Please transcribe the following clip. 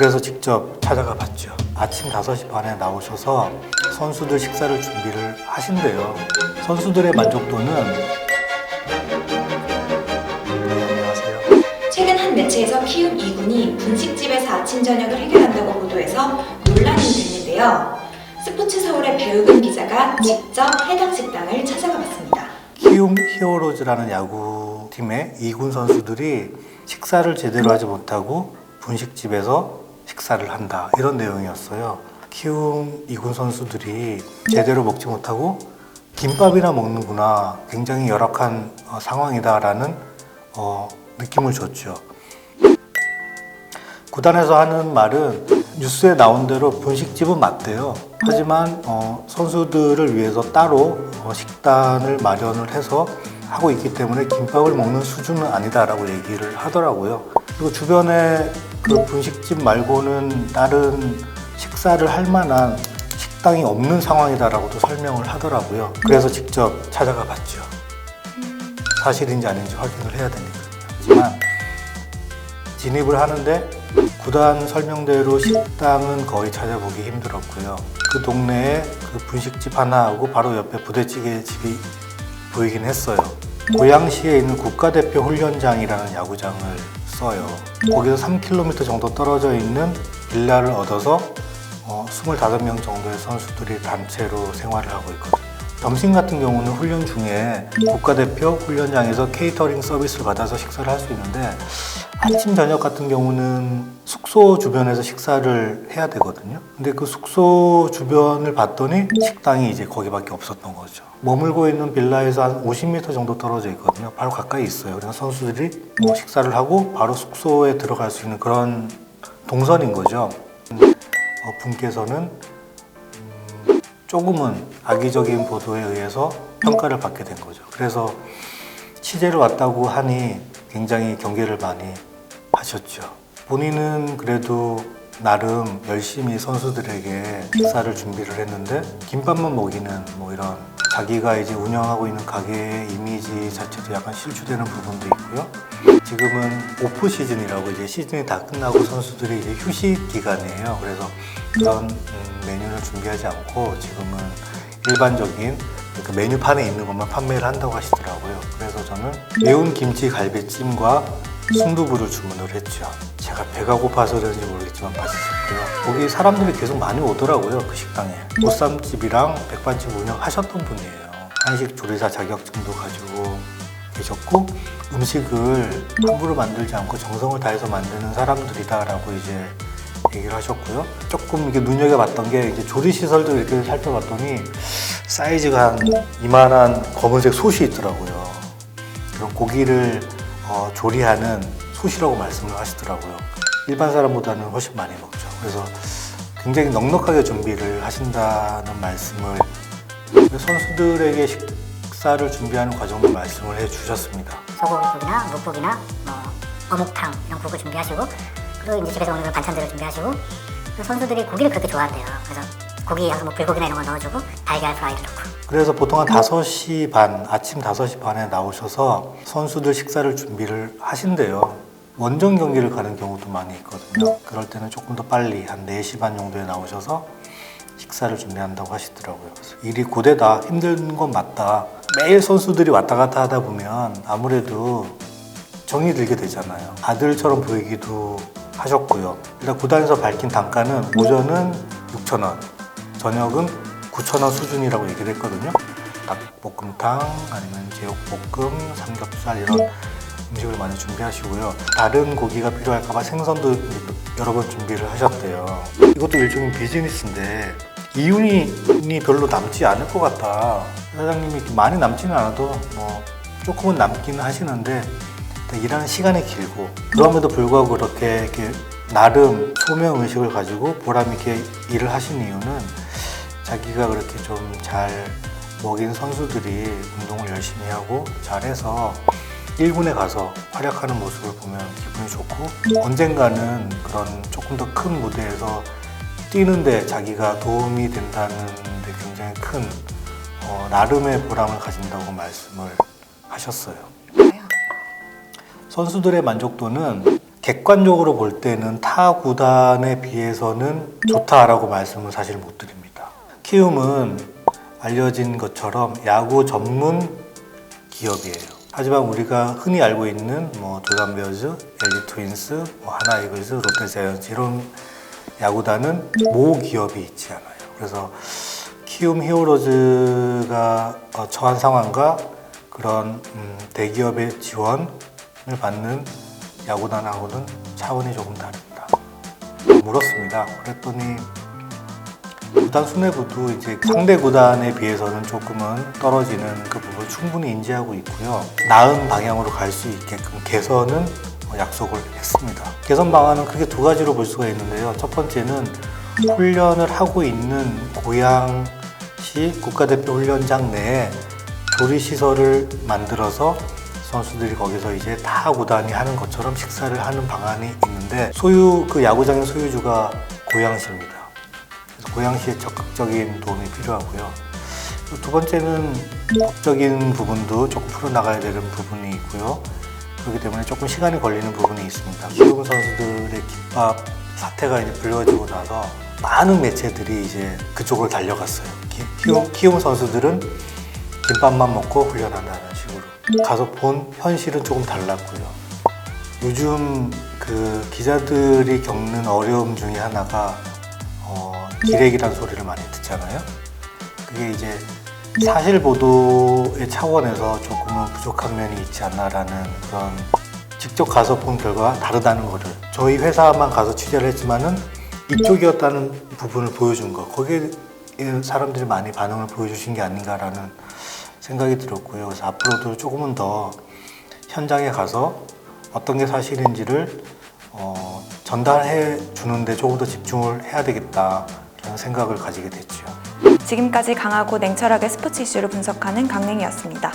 그래서 직접 찾아가 봤죠. 아침 5시 반에 나오셔서 선수들 식사를 준비를 하신대요. 선수들의 만족도는 네, 안녕하세요. 최근 한 매체에서 키움 2군이 분식집에서 아침 저녁을 해결한다고 보도해서 논란이 됐는데요. 스포츠 서울의 배우근 기자가 직접 해당 식당을 찾아가 봤습니다. 키움 히어로즈라는 야구팀의 2군 선수들이 식사를 제대로 하지 못하고 분식집에서 식사를 한다 이런 내용이었어요. 키움 2군 선수들이 제대로 먹지 못하고 김밥이나 먹는구나 굉장히 열악한 어, 상황이다라는 어, 느낌을 줬죠. 구단에서 하는 말은 뉴스에 나온 대로 분식집은 맞대요. 하지만 어, 선수들을 위해서 따로 어, 식단을 마련을 해서 하고 있기 때문에 김밥을 먹는 수준은 아니다라고 얘기를 하더라고요. 그리고 주변에 그 분식집 말고는 다른 식사를 할 만한 식당이 없는 상황이다라고도 설명을 하더라고요. 그래서 직접 찾아가 봤죠. 사실인지 아닌지 확인을 해야 되니까요. 하지만 진입을 하는데 구단 설명대로 식당은 거의 찾아보기 힘들었고요. 그 동네에 그 분식집 하나하고 바로 옆에 부대찌개 집이 보이긴 했어요. 고양시에 있는 국가대표 훈련장이라는 야구장을 써요. 거기서 3km 정도 떨어져 있는 빌라를 얻어서 어, 25명 정도의 선수들이 단체로 생활을 하고 있거든요. 점심 같은 경우는 훈련 중에 국가대표 훈련장에서 케이터링 서비스를 받아서 식사를 할 수 있는데 아침 저녁 같은 경우는 숙소 주변에서 식사를 해야 되거든요. 근데 그 숙소 주변을 봤더니 식당이 이제 거기밖에 없었던 거죠. 머물고 있는 빌라에서 한 50m 정도 떨어져 있거든요. 바로 가까이 있어요. 그래서 선수들이 뭐 식사를 하고 바로 숙소에 들어갈 수 있는 그런 동선인 거죠. 어, 분께서는 음, 조금은 악의적인 보도에 의해서 평가를 받게 된 거죠. 그래서 취재를 왔다고 하니 굉장히 경계를 많이 하셨죠. 본인은 그래도 나름 열심히 선수들에게 식사를 준비를 했는데 김밥만 먹이는 뭐 이런 자기가 이제 운영하고 있는 가게의 이미지 자체도 약간 실추되는 부분도 있고요. 지금은 오프 시즌이라고 이제 시즌이 다 끝나고 선수들이 이제 휴식 기간이에요. 그래서 그런 음, 메뉴를 준비하지 않고 지금은 일반적인 그 메뉴판에 있는 것만 판매를 한다고 하시더라고요. 그래서 저는 매운 김치 갈비찜과 순두부를 주문을 했죠. 제가 배가 고파서 그런지 모르겠지만 맛있었고요. 거기 사람들이 계속 많이 오더라고요. 그 식당에. 보쌈집이랑 백반집 운영하셨던 분이에요. 한식 조리사 자격증도 가지고 계셨고 음식을 함부로 만들지 않고 정성을 다해서 만드는 사람들이다라고 이제 얘기를 하셨고요. 조금 이게 눈여겨봤던 게 이제 조리 시설도 이렇게 살펴봤더니 사이즈가 한 이만한 검은색 솥이 있더라고요. 그런 고기를 어, 조리하는 솥이라고 말씀을 하시더라고요. 일반 사람보다는 훨씬 많이 먹죠. 그래서 굉장히 넉넉하게 준비를 하신다는 말씀을 선수들에게 식사를 준비하는 과정도 말씀을 해 주셨습니다. 소고기국이나 묵국이나 뭐 어묵탕 이런 국을 준비하시고 그리고 이제 집에서 먹는 반찬들을 준비하시고 그 선수들이 고기를 그렇게 좋아한대요. 그래서 고기 뭐 불고기나 이런 거 넣어주고 달걀 프라이도 넣고 그래서 보통 한 5시 반, 아침 5시 반에 나오셔서 선수들 식사를 준비를 하신대요. 원정 경기를 가는 경우도 많이 있거든요. 그럴 때는 조금 더 빨리 한 4시 반 정도에 나오셔서 식사를 준비한다고 하시더라고요. 일이 고되다, 힘든 건 맞다. 매일 선수들이 왔다 갔다 하다 보면 아무래도 정이 들게 되잖아요. 아들처럼 보이기도 하셨고요. 일단 구단에서 밝힌 단가는 오전은 6천 원, 저녁은 9천 원 수준이라고 얘기를 했거든요. 닭볶음탕 아니면 제육볶음, 삼겹살 이런 음식을 많이 준비하시고요. 다른 고기가 필요할까봐 생선도 여러 번 준비를 하셨대요. 이것도 일종의 비즈니스인데 이윤이 별로 남지 않을 것 같다. 사장님이 많이 남지는 않아도 뭐 조금은 남기는 하시는데 일하는 시간이 길고 그럼에도 불구하고 그렇게 이렇게 나름 소명 의식을 가지고 보람 있게 일을 하신 이유는 자기가 그렇게 좀 잘 먹인 선수들이 운동을 열심히 하고 잘해서 1군에 가서 활약하는 모습을 보면 기분이 좋고 언젠가는 그런 조금 더 큰 무대에서 뛰는데 자기가 도움이 된다는 데 굉장히 큰 어, 나름의 보람을 가진다고 말씀을 하셨어요. 선수들의 만족도는 객관적으로 볼 때는 타 구단에 비해서는 좋다라고 말씀을 사실 못 드립니다. 키움은 알려진 것처럼 야구 전문 기업이에요. 하지만 우리가 흔히 알고 있는 뭐 두산 베어즈, LG 트윈스, 뭐 하나 이글스, 롯데 자이언츠 이런 야구단은 모 기업이 있지 않아요. 그래서 키움 히어로즈가 어, 처한 상황과 그런 음, 대기업의 지원을 받는 야구단하고는 차원이 조금 다릅니다. 물었습니다. 그랬더니 구단 수뇌부도 이제 상대 구단에 비해서는 조금은 떨어지는 그 부분을 충분히 인지하고 있고요. 나은 방향으로 갈 수 있게끔 개선은 어, 약속을 했습니다. 개선 방안은 크게 두 가지로 볼 수가 있는데요. 첫 번째는 훈련을 하고 있는 고양시 국가대표 훈련장 내에 조리 시설을 만들어서 선수들이 거기서 이제 타 구단이 하는 것처럼 식사를 하는 방안이 있는데 소유 그 야구장의 소유주가 고양시입니다. 고양시에 적극적인 도움이 필요하고요. 두 번째는 법적인 부분도 조금 풀어나가야 되는 부분이 있고요. 그렇기 때문에 조금 시간이 걸리는 부분이 있습니다. 키움 선수들의 김밥 사태가 이제 불거지고 나서 많은 매체들이 이제 그쪽으로 달려갔어요. 키- 키움, 키움 선수들은 김밥만 먹고 훈련한다는 식으로 가서 본 현실은 조금 달랐고요. 요즘 그 기자들이 겪는 어려움 중에 하나가 어, 기레기란 소리를 많이 듣잖아요. 그게 이제 사실 보도의 차원에서 조금은 부족한 면이 있지 않나라는 그런 직접 가서 본 결과가 다르다는 거를 저희 회사만 가서 취재를 했지만은 이쪽이었다는 부분을 보여준 거 거기에 사람들이 많이 반응을 보여주신 게 아닌가라는 생각이 들었고요. 그래서 앞으로도 조금은 더 현장에 가서 어떤 게 사실인지를 어, 전달해 주는데 조금 더 집중을 해야 되겠다라는 생각을 가지게 됐죠. 지금까지 강하고 냉철하게 스포츠 이슈를 분석하는 강냉이었습니다.